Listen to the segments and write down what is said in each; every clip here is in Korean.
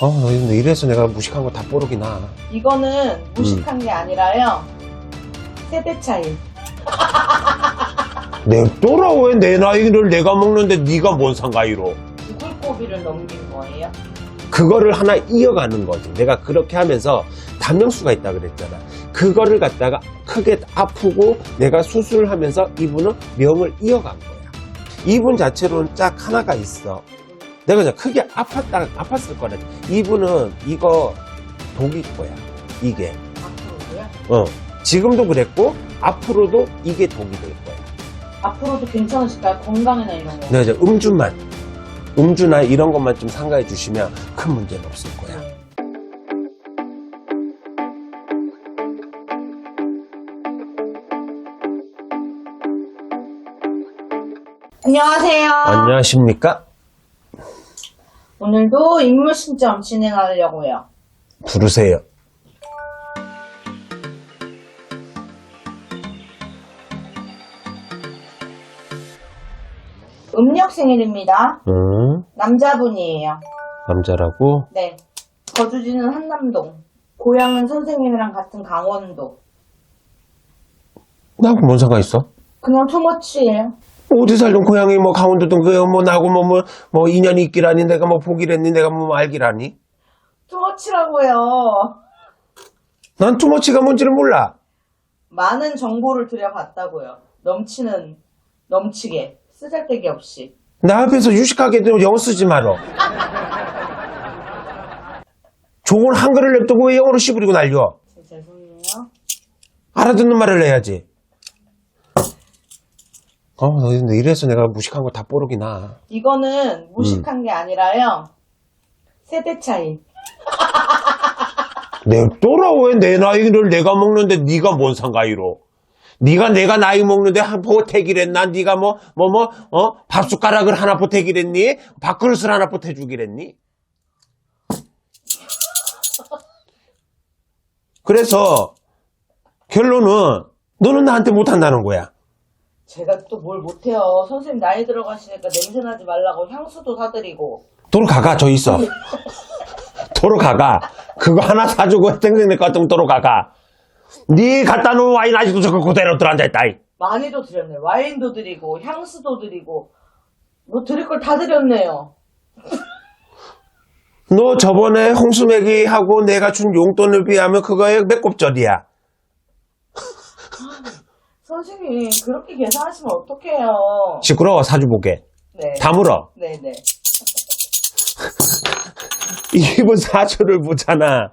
어, 근데 이래서 내가 무식한 거 다 뽀록이 나. 이거는 무식한 게 아니라요. 세대 차이. 내 또라 왜 내 나이를 내가 먹는데 네가 뭔 상가이로? 죽을 고비를 넘긴 거예요. 그거를 하나 이어가는 거지. 내가 그렇게 하면서 단명수가 있다 그랬잖아. 그거를 갖다가 크게 아프고 내가 수술을 하면서 이분은 명을 이어간 거야. 이분 자체로는 짝 하나가 있어. 내가 그냥 크게 아팠다, 아팠을 거래. 이분은 이거 독일 거야. 이게. 앞으로도요? 어. 지금도 그랬고, 앞으로도 이게 독이 될 거야. 앞으로도 괜찮으실까요? 건강이나 이런 거. 내가 이제 음주만, 음주나 이런 것만 좀 상가해 주시면 큰 문제는 없을 거야. 네. 안녕하세요. 안녕하십니까? 오늘도 인물 신점 진행하려고요. 부르세요. 음력 생일입니다. 응? 남자분이에요. 남자라고? 네. 거주지는 한남동. 고향은 선생님이랑 같은 강원도. 나하고 뭔 상관 있어? 그냥 투머치예요. 어디 살던 고향이 뭐 강원도든 그뭐 나하고 뭐, 뭐, 뭐 인연이 있기라니 내가 뭐 보기랬니 내가 뭐 알기라니 투머치라고요. 난 투머치가 뭔지를 몰라 많은 정보를 들여봤다고요. 넘치는, 넘치게. 쓰잘데기 없이. 나 앞에서 유식하게 좀 영어 쓰지 마라 좋은 한글을 냅두고 왜 영어로 씨부리고 날려 제- 죄송해요. 알아듣는 말을 해야지 어, 너 근데 이래서 내가 무식한 거다 뽀록이 나. 이거는 무식한 음. 게 아니라요. 세대 차이. 내 또라 왜 내 나이를 내가 먹는데 네가 뭔 상가이로? 네가 내가 나이 먹는데 한 보태기랬나? 네가 뭐 뭐 뭐 어? 밥 숟가락을 하나 보태기랬니? 밥그릇을 하나 보태주기랬니? 그래서 결론은 너는 나한테 못한다는 거야. 제가 또 뭘 못해요. 선생님 나이 들어가시니까 냄새 나지 말라고 향수도 사드리고. 도로 가가 저 있어. 도로 가가. 그거 하나 사주고 땡땡낼 것 같으면 도로 가가. 네 갖다 놓은 와인 아직도 저거 그대로 들어앉아 있다. 이. 많이도 드렸네요. 와인도 드리고, 향수도 드리고, 뭐 드릴 걸 다 드렸네요. 너 저번에 홍수매기 하고 내가 준 용돈을 비하면 그거에 몇 곱절이야. 선생님, 그렇게 계산하시면 어떡해요. 시끄러워 사주보게. 네. 다 물어. 네네. 이분 사주를 보잖아.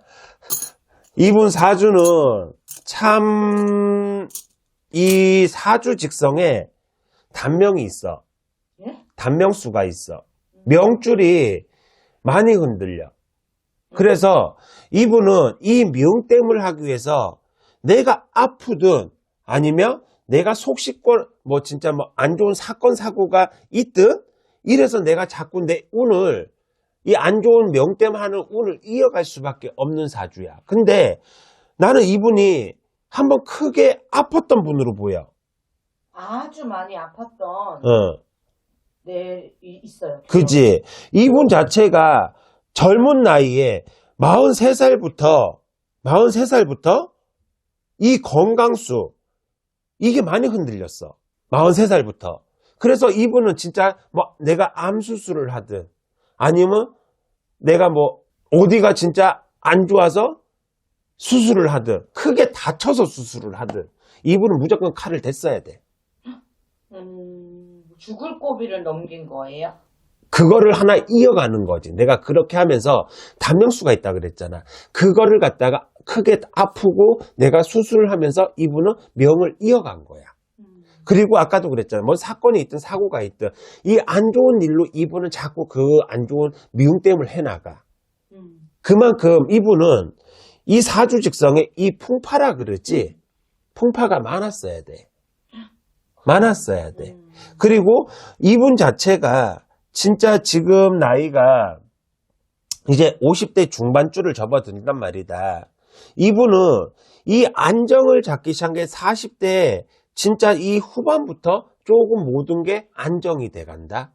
이분 사주는 참 이 사주 직성에 단명이 있어. 예? 단명수가 있어. 명줄이 많이 흔들려. 그래서 이분은 이 명땜을 하기 위해서 내가 아프든 아니면 내가 속 씻고 뭐 진짜 뭐 안 좋은 사건 사고가 있든 이래서 내가 자꾸 내 운을 이 안 좋은 명땜 하는 운을 이어갈 수밖에 없는 사주야. 근데 나는 이분이 한번 크게 아팠던 분으로 보여. 아주 많이 아팠던, 어. 네, 이- 있어요. 그지? 이분 자체가 젊은 나이에 43살부터, 43살부터 이 건강수, 이게 많이 흔들렸어. 43살부터. 그래서 이분은 진짜 뭐 내가 암 수술을 하든 아니면 내가 뭐 어디가 진짜 안 좋아서 수술을 하든 크게 다쳐서 수술을 하든 이분은 무조건 칼을 댔어야 돼. 음, 죽을 고비를 넘긴 거예요? 그거를 하나 이어가는 거지. 내가 그렇게 하면서 단명수가 있다 그랬잖아. 그거를 갖다가 크게 아프고 내가 수술을 하면서 이분은 명을 이어간 거야. 음. 그리고 아까도 그랬잖아. 뭐 사건이 있든 사고가 있든 이 안 좋은 일로 이분은 자꾸 그 안 좋은 미움됨을 해나가. 음. 그만큼 이분은 이 사주 직성에 이 풍파라 그러지. 풍파가 많았어야 돼. 많았어야 돼. 음. 그리고 이분 자체가 진짜 지금 나이가 이제 50대 중반줄을 접어든단 말이다. 이분은 이 안정을 잡기 시작한 게 40대 진짜 이 후반부터 조금 모든 게 안정이 돼 간다.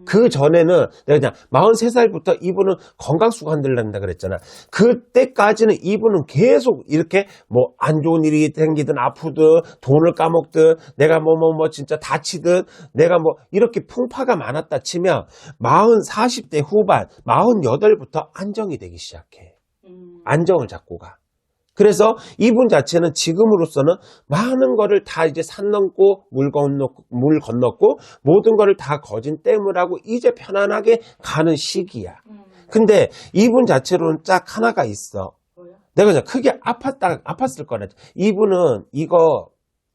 음. 그 전에는 내가 그냥 43살부터 이분은 건강수가 흔들린다 그랬잖아. 그때까지는 이분은 계속 이렇게 뭐 안 좋은 일이 생기든 아프든 돈을 까먹든 내가 뭐 뭐뭐 진짜 다치든 내가 뭐 이렇게 풍파가 많았다 치면 40, 40대 후반, 48부터 안정이 되기 시작해. 음. 안정을 잡고 가. 그래서 이분 자체는 지금으로서는 많은 거를 다 이제 산 넘고 물 건넜고, 물 건넜고 모든 거를 다 거진 댐을 하고 이제 편안하게 가는 시기야. 음. 근데 이분 자체로는 딱 하나가 있어. 내가 그냥 크게 아팠다, 아팠을 거라. 이분은 이거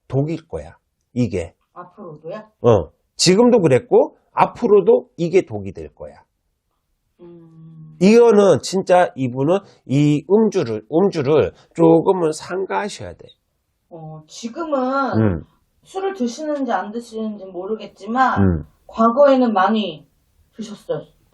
독일 거야. 이게. 앞으로도야? 어. 지금도 그랬고 앞으로도 이게 독이 될 거야. 음. 이거는 진짜 이분은 이 음주를 음주를 조금은 삼가하셔야 돼. 어, 지금은 음, 술을 드시는지 안 드시는지 모르겠지만 음. 과거에는 많이 드셨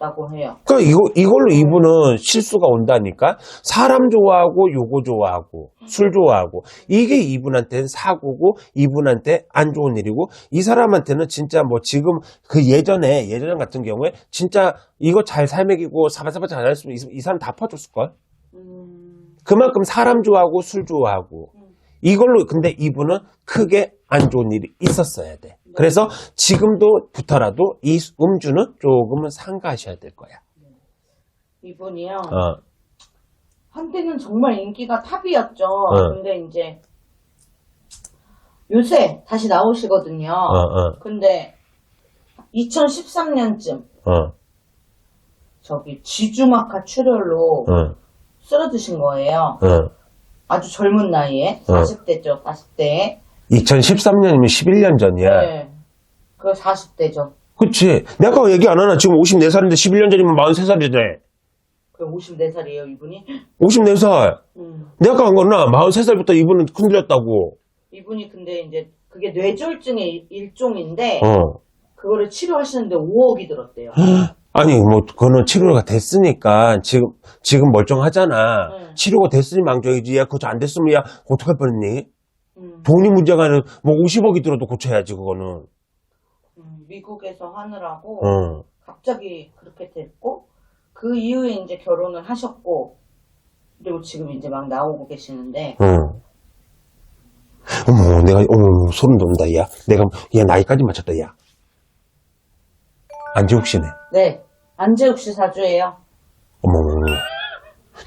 었다고 해요. 그러니까 이거 이걸로 이분은 실수가 온다니까. 사람 좋아하고 요거 좋아하고 술 좋아하고 이게 이분한테는 사고고 이분한테 안 좋은 일이고 이 사람한테는 진짜 뭐 지금 그 예전에 예전 같은 경우에 진짜 이거 잘 살먹이고 사바사바 잘 했으면 이, 이 사람 다 퍼줬을 걸. 음. 그만큼 사람 좋아하고 술 좋아하고 음. 이걸로 근데 이분은 크게 안 좋은 일이 있었어야 돼. 그래서 지금도 붙어라도 이 음주는 조금은 상가하셔야 될 거야. 이분이요. 어, 한때는 정말 인기가 탑이었죠. 어. 근데 이제 요새 다시 나오시거든요. 어, 어, 근데 2013년쯤 어, 저기 쥐주마카 출혈로 어, 쓰러지신 거예요. 어. 아주 젊은 나이에 어. 40대죠, 40대. 2013년이면 11년 전이야. 네. 그 40대죠. 그치. 내가 얘기 안 하나? 지금 54살인데 11년 전이면 43살이네. 그 54살이에요, 이분이. 54살. 음. 내가 안 거나 43살부터 이분은 흔들렸다고. 이분이 근데 이제 그게 뇌졸중의 일- 일종인데 어. 그거를 치료하시는데 5억이 들었대요. 아니, 뭐, 그거는 치료가 됐으니까, 지금, 지금 멀쩡하잖아. 응. 치료가 됐으니 망정이지. 야, 그거 안 됐으면, 야, 어떡할 뻔했니? 음. 돈이 문제가 아니라, 뭐, 50억이 들어도 고쳐야지, 그거는. 음, 미국에서 하느라고 어. 갑자기 그렇게 됐고 그 이후에 이제 결혼을 하셨고 그리고 지금 이제 막 나오고 계시는데 어. 어머, 내가, 어머, 소름 돋는다, 야. 내가, 얘 나이까지 맞췄다, 야. 안지욱 씨네. 네 안재욱 씨 사주예요.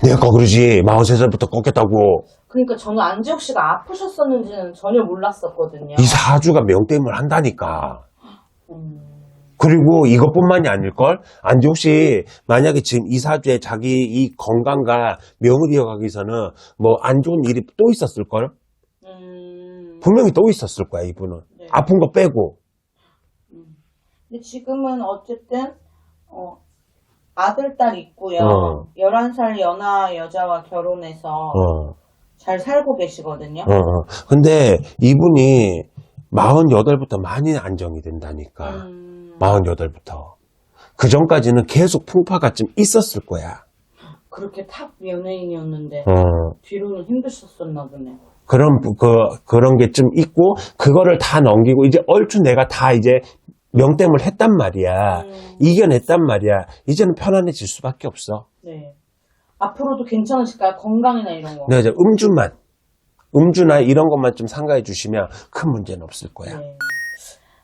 내가 그러지. 43살부터 꺾였다고. 그러니까 저는 안재욱 씨가 아프셨었는지는 전혀 몰랐었거든요. 이 사주가 명땜을 한다니까. 음, 그리고 이것뿐만이 아닐걸? 안지욱 씨, 만약에 지금 이 사주에 자기 이 건강과 명을 이어가기 위해서는 뭐 안 좋은 일이 또 있었을걸? 음, 분명히 또 있었을 거야, 이분은. 네. 아픈 거 빼고. 근데 지금은 어쨌든 어, 아들 딸 있고요. 어. 11살 연하 여자와 결혼해서 어, 잘 살고 계시거든요. 어, 어. 근데 이분이 48부터 많이 안정이 된다니까. 음, 48부터. 그 전까지는 계속 풍파가 좀 있었을 거야. 그렇게 탑 연예인이었는데 어. 뒤로는 힘드셨었나 보네. 그런, 부- 그, 그런 게 좀 있고, 그거를 다 넘기고, 이제 얼추 내가 다 이제 명땜을 했단 말이야. 음. 이겨냈단 말이야. 이제는 편안해질 수밖에 없어. 네. 앞으로도 괜찮으실까요? 건강이나 이런 거. 이제 음주만, 음주나 이런 것만 좀 상가해 주시면 큰 문제는 없을 거야. 네.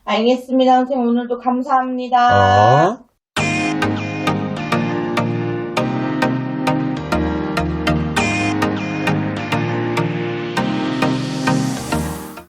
알겠습니다. 선생님 오늘도 감사합니다. 어?